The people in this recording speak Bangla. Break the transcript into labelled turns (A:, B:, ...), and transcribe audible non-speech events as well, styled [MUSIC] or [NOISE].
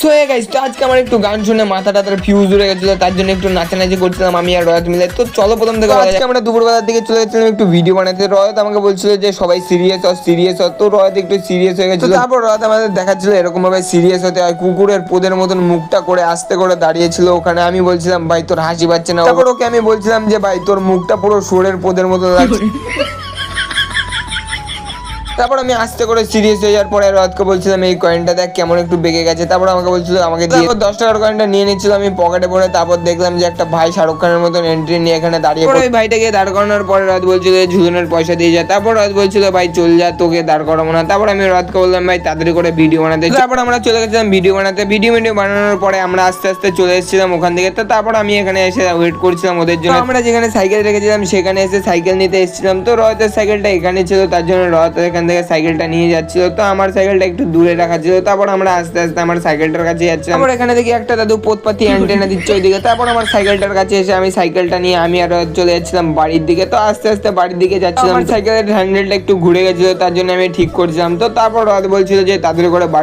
A: সো এ গাইস তো আজকে আমার একটু গান শুনে মাথা টাতার ফিউজ উড়ে গেছিল তার জন্য একটু নাচানাচি করছিলাম আমি আর রয়ত মিলে। তো চলো প্রথম থেকে আজকে আমরা দুপুরবেলার দিকে চলে গেছিলাম একটু ভিডিও বানাতে। রয়ত আমাকে বলছিল যে সবাই সিরিয়াস হ সিরিয়াস হ তো রয়ত একটু সিরিয়াস হয়ে গেছিল। তারপর রয়ত আমাদের দেখাচ্ছিল এরকম ভাবে সিরিয়াস হতে হয়। কুকুরের পোদের মতন মুখটা করে আস্তে করে দাঁড়িয়েছিল ওখানে। আমি বলছিলাম ভাই তোর হাসি পাচ্ছে না। তারপর ওকে আমি বলছিলাম যে ভাই তোর মুখটা পুরো সোরের পোদের মতো লাগছে। [LAUGHS] তারপর আমি আস্তে করে সিরিয়াস হয়ে যাওয়ার পরে রথকে বলছিলাম এই কয়েনটা দেখ কেমন একটু বেঁকে গেছে। তারপর আমাকে বলছিল আমাকে দিয়ে দশ টাকার কয়েনটা নিয়ে নিচ্ছিল আমি পকেটে পরে তারপর দেখলাম যে একটা ভাই শাহরুখ খানের মতন এন্ট্রি নিয়ে এখানে দাঁড়িয়ে ওই ভাইটাকে দাঁড় করানোর পরে রথ বলছিল ঝুলনের পয়সা দিয়ে যা। তারপর রথ বলছিল ভাই চল যা তোকে দাঁড় করাবো না। তারপর আমি রথকে বললাম ভাই তাড়াতাড়ি করে ভিডিও বানাতে। তারপর আমরা চলে গেছিলাম ভিডিও বানাতে। ভিডিও ভিডিও বানানোর পরে আমরা আস্তে আস্তে চলে এসেছিলাম ওখান থেকে। তো তারপর আমি এখানে এসে ওয়েট করছিলাম ওদের জন্য। আমরা যেখানে সাইকেল রেখেছিলাম সেখানে এসে সাইকেল নিতে এসেছিলাম। তো রথের সাইকেলটা এখানে ছিল। তার জন্য রথ এখান থেকে সাইকেলটা নিয়ে যাচ্ছিল তো আমার সাইকেলটা একটু দূরে রাখা ছিল তারপর আমরা আস্তে আস্তে আমার সাইকেলটার কাছে যাচ্ছিলাম। আমার এখানে দেখি একটা দাদু পোতপাতি অ্যান্টেনা দিচ্ছে ওইদিকে। তারপর আমার সাইকেলটার কাছে এসে আমি সাইকেলটা নিয়ে আমি আর চলে যাচ্ছিলাম বাড়ির দিকে। তো আস্তে আস্তে বাড়ির দিকে যাচ্ছিলাম। সাইকেলের হ্যান্ডেলটা একটু ঘুরে গেছিল তার জন্য আমি ঠিক করছিলাম। তো তারপর রথ বলছিল যে তাদের করে বাড়ি